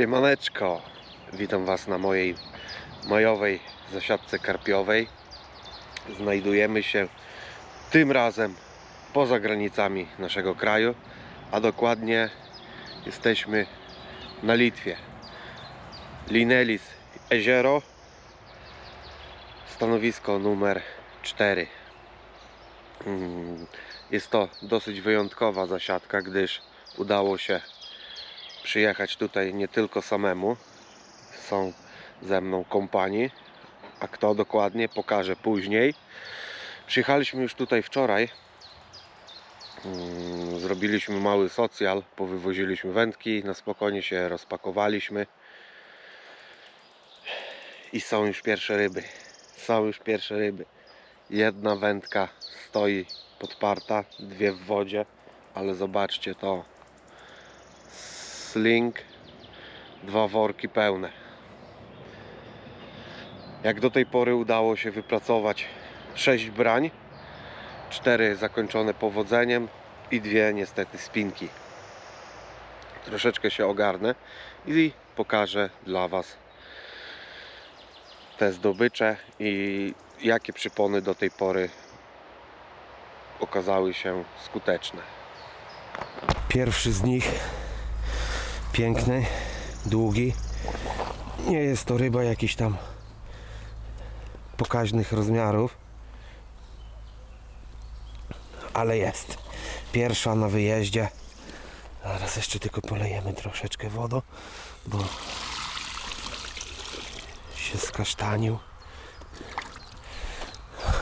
Siemaneczko, witam Was na mojej majowej zasiadce karpiowej. Znajdujemy się tym razem poza granicami naszego kraju, a dokładnie jesteśmy na Litwie. Linelis Jezioro, stanowisko numer 4. Mm, Jest to dosyć wyjątkowa zasiadka, gdyż udało się przyjechać tutaj nie tylko samemu. Są ze mną kompanii, a kto dokładnie pokażę później. Przyjechaliśmy już tutaj wczoraj. Mm, Zrobiliśmy mały socjal, powywoziliśmy wędki, na spokojnie się rozpakowaliśmy. I są już pierwsze ryby. Są już pierwsze ryby. Jedna wędka stoi podparta, dwie w wodzie, ale zobaczcie to sling, dwa worki pełne. Jak do tej pory udało się wypracować 6 brań, 4 zakończone powodzeniem i dwie niestety spinki. Troszeczkę się ogarnę i pokażę dla Was te zdobycze i jakie przypony do tej pory okazały się skuteczne. Pierwszy z nich piękny, długi. Nie jest to ryba jakichś tam pokaźnych rozmiarów, ale jest. Pierwsza na wyjeździe. Zaraz jeszcze tylko polejemy troszeczkę wodą, bo się skasztanił.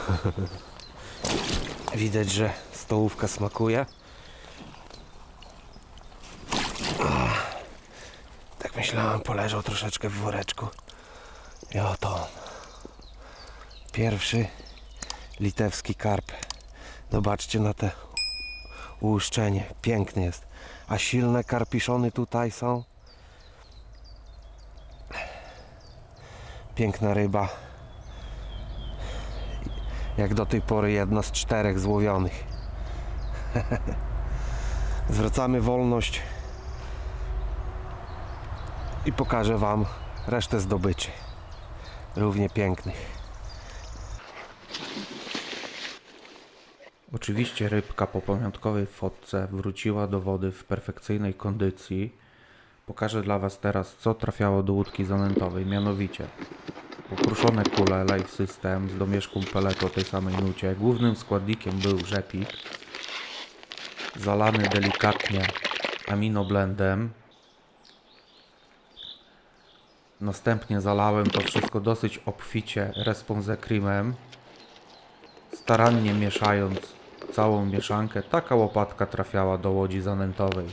Widać, że stołówka smakuje. Myślałem, poleżał troszeczkę w woreczku. I oto. Pierwszy litewski karp. Zobaczcie na te ułuszczenie. Piękny jest. A silne karpiszony tutaj są. Piękna ryba. Jak do tej pory jedna z czterech złowionych. Zwracamy wolność i pokażę Wam resztę zdobyczy. Równie pięknych. Oczywiście rybka po pamiątkowej fotce wróciła do wody w perfekcyjnej kondycji. Pokażę dla Was teraz, co trafiało do łódki zanętowej, mianowicie pokruszone kule Life System z domieszką peletu o tej samej nucie. Głównym składnikiem był rzepik, zalany delikatnie aminoblendem. Następnie zalałem to wszystko dosyć obficie response creamem starannie mieszając całą mieszankę, taka łopatka trafiała do łodzi zanętowej.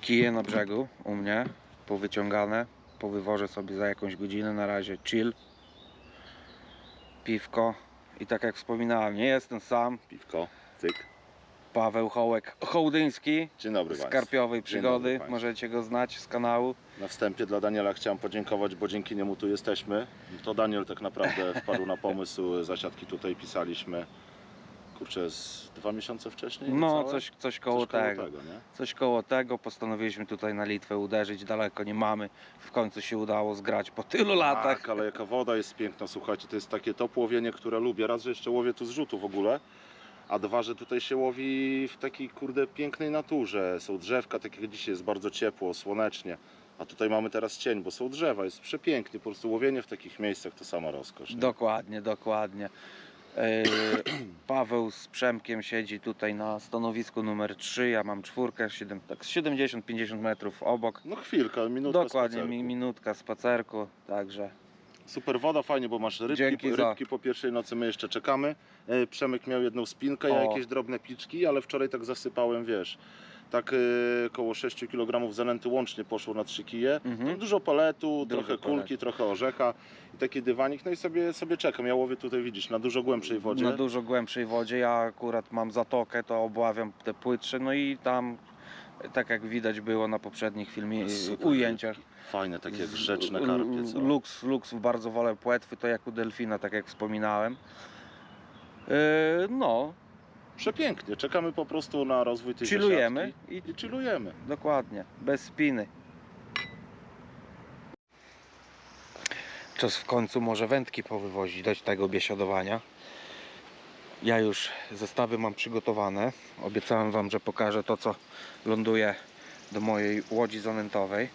Kije na brzegu u mnie, powyciągane. Powywożę sobie za jakąś godzinę. Na razie chill. Piwko. I tak jak wspominałem, nie jestem sam. Piwko, cyk. Paweł Hołek Hołdyński Dzień dobry z. Karpiowej Przygody. dobry. Możecie go znać z kanału. Na wstępie dla Daniela chciałem podziękować, bo dzięki niemu tu jesteśmy. To Daniel tak naprawdę wpadł na pomysł, zasiadki tutaj pisaliśmy. Kurczę, z dwa miesiące wcześniej? No, coś, coś koło Coś koło tego. Coś koło tego. Postanowiliśmy tutaj na Litwę uderzyć. Daleko nie mamy. W końcu się udało zgrać po tylu latach. Tak, ale jaka woda jest piękna, słuchajcie, to jest takie top łowienie, które lubię. Raz, że jeszcze łowię tu z rzutu w ogóle, a dwa, że tutaj się łowi w takiej kurde pięknej naturze. Są drzewka, tak jak dzisiaj jest bardzo ciepło, słonecznie. A tutaj mamy teraz cień, bo są drzewa, jest przepięknie. Po prostu łowienie w takich miejscach to sama rozkosz. nie? Dokładnie, dokładnie. Yy, Paweł z Przemkiem siedzi tutaj na stanowisku numer 3. Ja mam czwórkę, siedem- tak z 70-50 metrów obok. No chwilka, minutka Dokładnie, spacerku. mi, minutka spacerku, także Super woda, fajnie, bo masz rybki, Dzięki za- rybki po pierwszej nocy, my jeszcze czekamy. E, Przemek miał jedną spinkę, ja O. jakieś drobne piczki, ale wczoraj tak zasypałem, wiesz, tak e, około 6 kg zanęty łącznie poszło na 3 kije. Mhm. Dużo paletu, Dużo trochę paletu. kulki, trochę orzecha i taki dywanik, no i sobie, sobie czekam. Ja łowię tutaj, widzisz, na dużo głębszej wodzie. na dużo głębszej wodzie. Ja akurat mam zatokę, to obławiam te płytsze, no i tam, tak jak widać było na poprzednich filmie, Super ujęciach. Fajne, takie grzeczne karpie, co? Luks, luks, bardzo wolę płetwy, to jak u delfina, tak jak wspominałem. Yy, no, Przepięknie, czekamy po prostu na rozwój tej Chillujemy i i chillujemy. dokładnie, bez spiny. Czas w końcu może wędki powywozić, dać tego biesiadowania. Ja już zestawy mam przygotowane. Obiecałem Wam, że pokażę to, co ląduje do mojej łodzi zanętowej.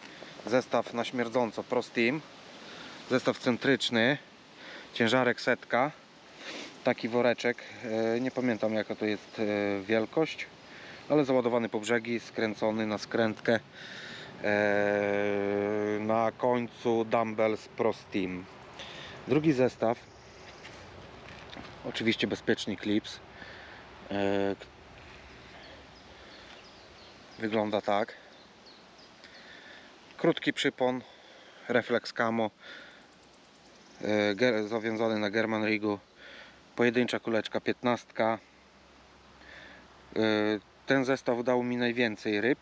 Zestaw na śmierdząco Pro. Zestaw centryczny. Ciężarek setka. Taki woreczek. e, Nie pamiętam jaka to jest e, wielkość. Ale załadowany po brzegi, skręcony na skrętkę. Eee, na końcu Dumbbells Pro. Drugi zestaw, oczywiście bezpiecznik Clips. Eee, k- Wygląda tak. Krótki przypon, reflex camo, ger- zawiązany na German Rigu. Pojedyncza kuleczka 15. Eee, Ten zestaw dał mi najwięcej ryb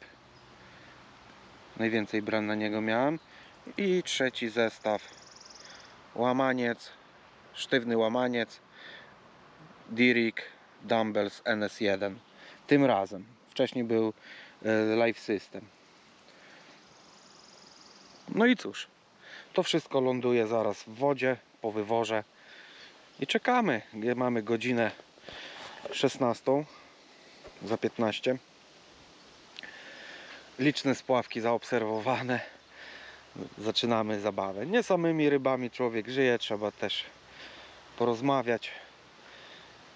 najwięcej bran na niego miałem i trzeci zestaw łamaniec sztywny łamaniec Dirik Dumbbells NS1 tym razem. Wcześniej był e, Life System. No i cóż. To wszystko ląduje zaraz w wodzie po wyworze. I czekamy. Mamy godzinę 16 za 15 liczne spławki zaobserwowane. Zaczynamy zabawę. Nie samymi rybami człowiek żyje, trzeba też porozmawiać.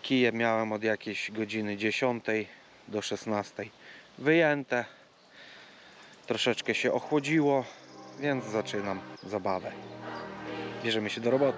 Kije miałem od jakiejś godziny 10 do 16 wyjęte. Troszeczkę się ochłodziło, więc zaczynam zabawę. Bierzemy się do roboty.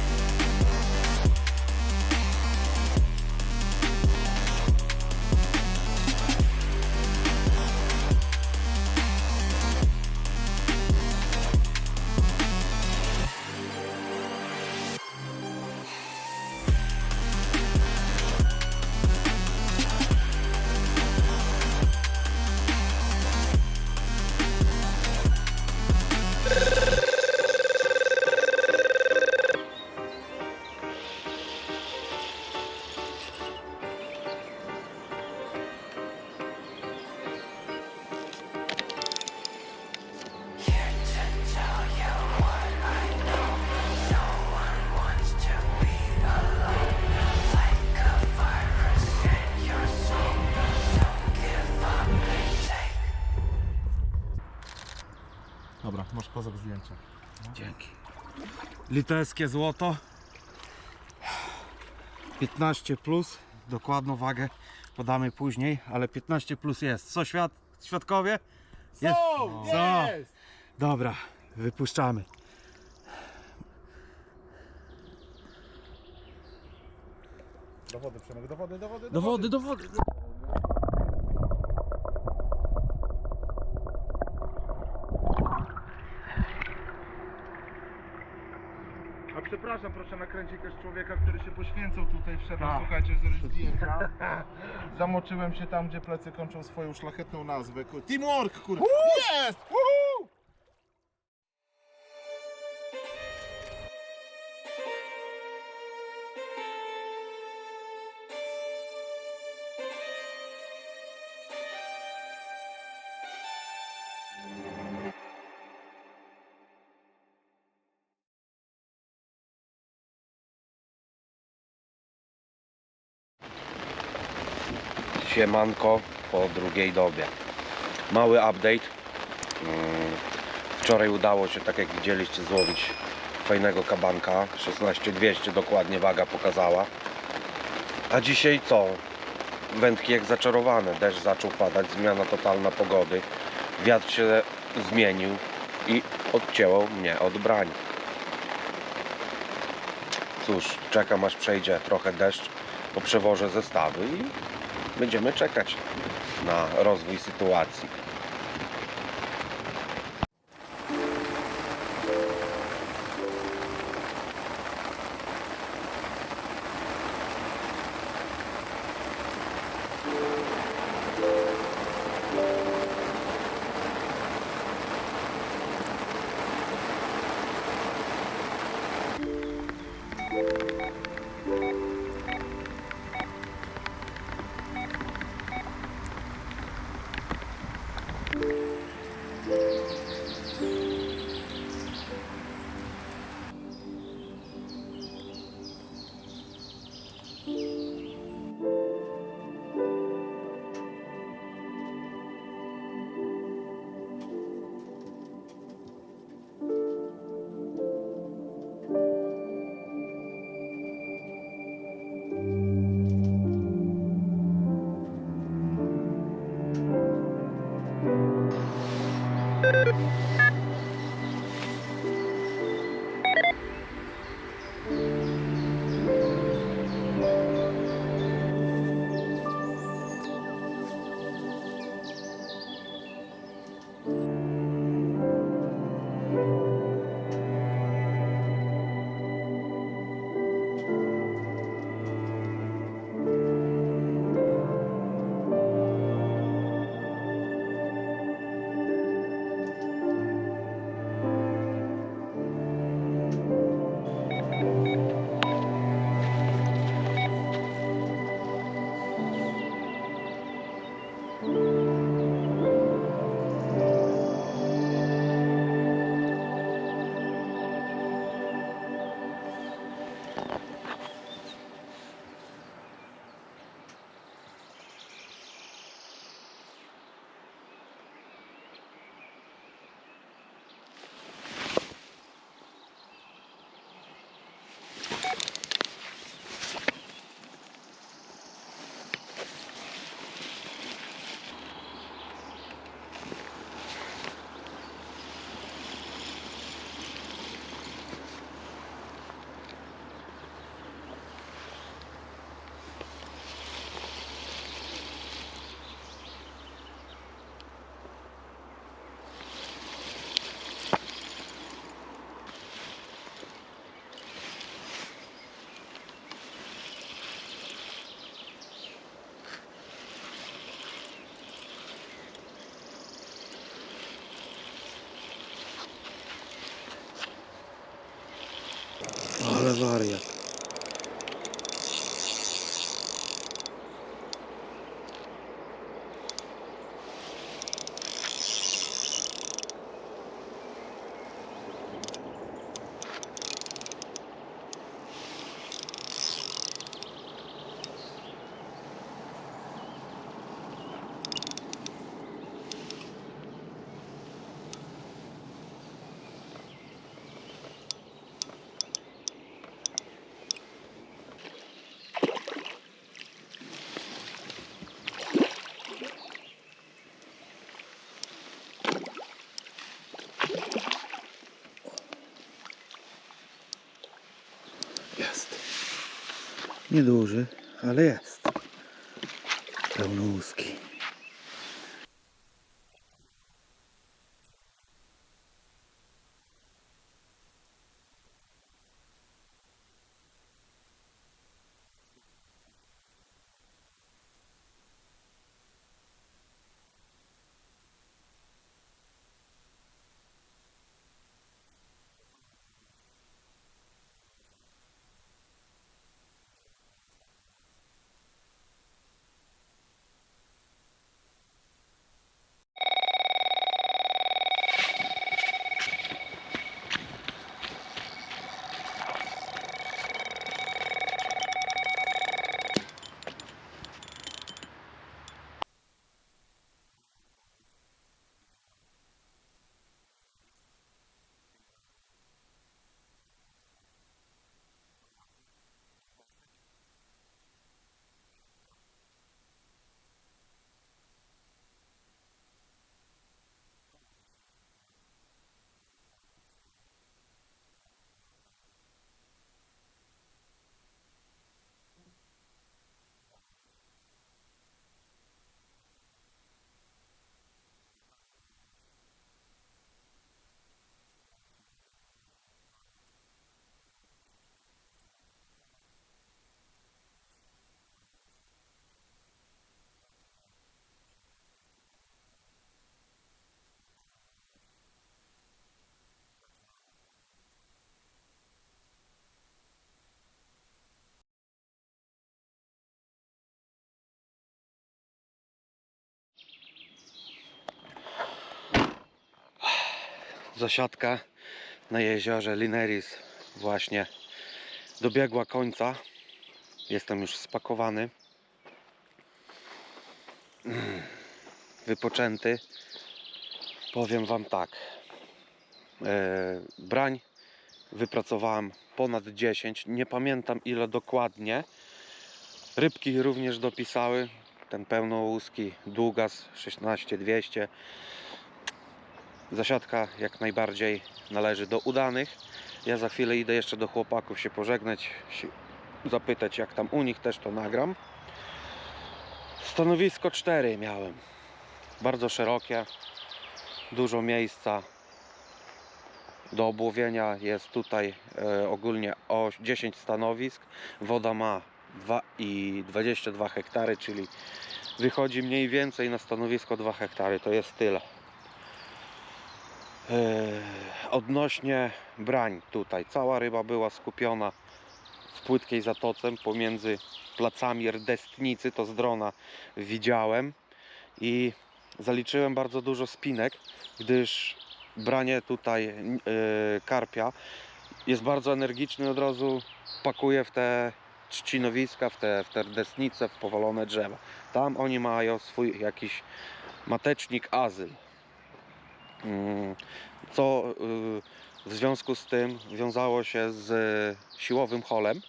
Litewskie złoto 15 plus dokładną wagę podamy później ale 15 plus jest co świat, świadkowie? Jest. Co? dobra wypuszczamy Do wody, Przemek, do wody, do wody. do wody, do wody A przepraszam, proszę nakręcić też człowieka, który się poświęcał tutaj, wszedł, Tak. słuchajcie, zrobić zdjęcia. Zamoczyłem się tam, gdzie plecy kończą swoją szlachetną nazwę. Teamwork, kurwa! Jest! Siemanko po drugiej dobie. Mały update. Mm, Wczoraj udało się, tak jak widzieliście, złowić fajnego kabanka. 16200 dokładnie waga pokazała. A dzisiaj co? Wędki jak zaczarowane. Deszcz zaczął padać, zmiana totalna pogody. Wiatr się zmienił i odcięło mnie od brań. cóż, czekam aż przejdzie trochę deszcz, po przewożę zestawy i będziemy czekać na rozwój sytuacji. Thank you. Ale Nieduży, ale jest. Pełnouski. Zasiadka na jeziorze Lineris właśnie dobiegła końca. Jestem już spakowany. Mm, Wypoczęty. Powiem Wam tak. E, brań wypracowałem ponad 10. Nie pamiętam ile dokładnie. Rybki również dopisały. Ten pełnołuski długas 16200. Zasiadka jak najbardziej należy do udanych. Ja za chwilę idę jeszcze do chłopaków się pożegnać, się zapytać jak tam u nich też to nagram. Stanowisko 4 miałem. Bardzo szerokie, dużo miejsca do obłowienia. Jest tutaj e, ogólnie o 10 stanowisk. Woda ma 2 i 22 hektary, czyli wychodzi mniej więcej na stanowisko 2 hektary. To jest tyle. Eee, Odnośnie brań tutaj, cała ryba była skupiona w płytkiej zatoce pomiędzy placami rdestnicy, to z drona widziałem i zaliczyłem bardzo dużo spinek, gdyż branie tutaj e, karpia jest bardzo energiczny, od razu pakuje w te trzcinowiska, w te, w te w powalone drzewa. Tam oni mają swój jakiś matecznik azyl. Mm, co y, w związku z tym wiązało się z siłowym holem.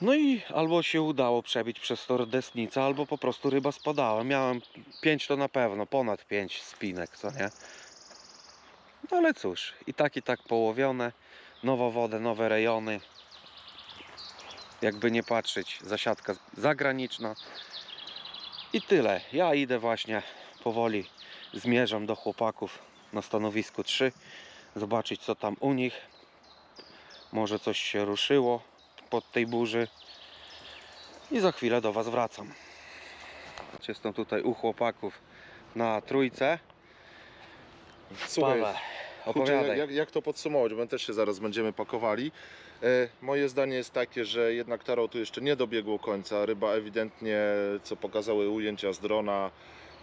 No i albo się udało przebić przez to desnicę, albo po prostu ryba spadała. Miałem 5 to na pewno, ponad 5 spinek, co nie? No ale cóż, i tak i tak połowione, nowa woda, nowe rejony. Jakby nie patrzeć, zasiadka zagraniczna. I tyle. Ja idę właśnie powoli zmierzam do chłopaków na stanowisku 3 zobaczyć co tam u nich. Może coś się ruszyło pod tej burzy. I za chwilę do Was wracam. Jestem tutaj u chłopaków na trójce. Słuchaj, Paweł, opowiadaj jak, jak, jak to podsumować, bo też się zaraz będziemy pakowali. E, moje zdanie jest takie, że jednak taro tu jeszcze nie dobiegło końca. Ryba ewidentnie, co pokazały ujęcia z drona,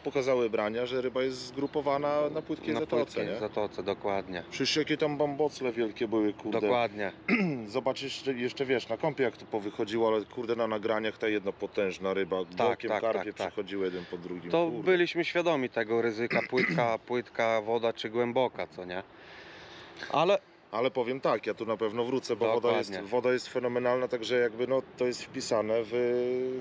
pokazały brania, że ryba jest zgrupowana na płytkiej na zatoce, płytkiej nie? zatoce, dokładnie Przecież jakie tam bambocle wielkie były, kurde. dokładnie Zobacz jeszcze, wiesz, na kąpie jak to powychodziło, ale kurde na nagraniach ta jedna potężna ryba, bokiem tak, karpie tak, tak. przechodziły jeden po drugim. to kurde. byliśmy świadomi tego ryzyka płytka, płytka woda czy głęboka co nie ale Ale powiem tak, ja tu na pewno wrócę, bo woda jest, Dokładnie. woda jest fenomenalna, także jakby no, to jest wpisane w,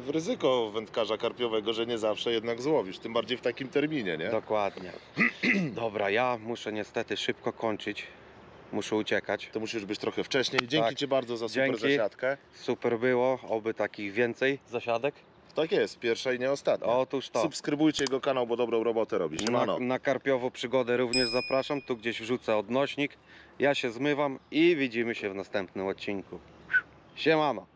w ryzyko wędkarza karpiowego, że nie zawsze jednak złowisz, tym bardziej w takim terminie, nie? Dokładnie. Dobra, ja muszę niestety szybko kończyć. Muszę uciekać. To musisz być trochę wcześniej. Dzięki Tak. Ci bardzo za super Dzięki. zasiadkę. Super było, oby takich więcej zasiadek. Tak jest, pierwsza i nie ostatnia. Otóż to. Subskrybujcie jego kanał, bo dobrą robotę robi. Na, na karpiową przygodę również zapraszam. Tu gdzieś wrzucę odnośnik. Ja się zmywam i widzimy się w następnym odcinku. Siemano.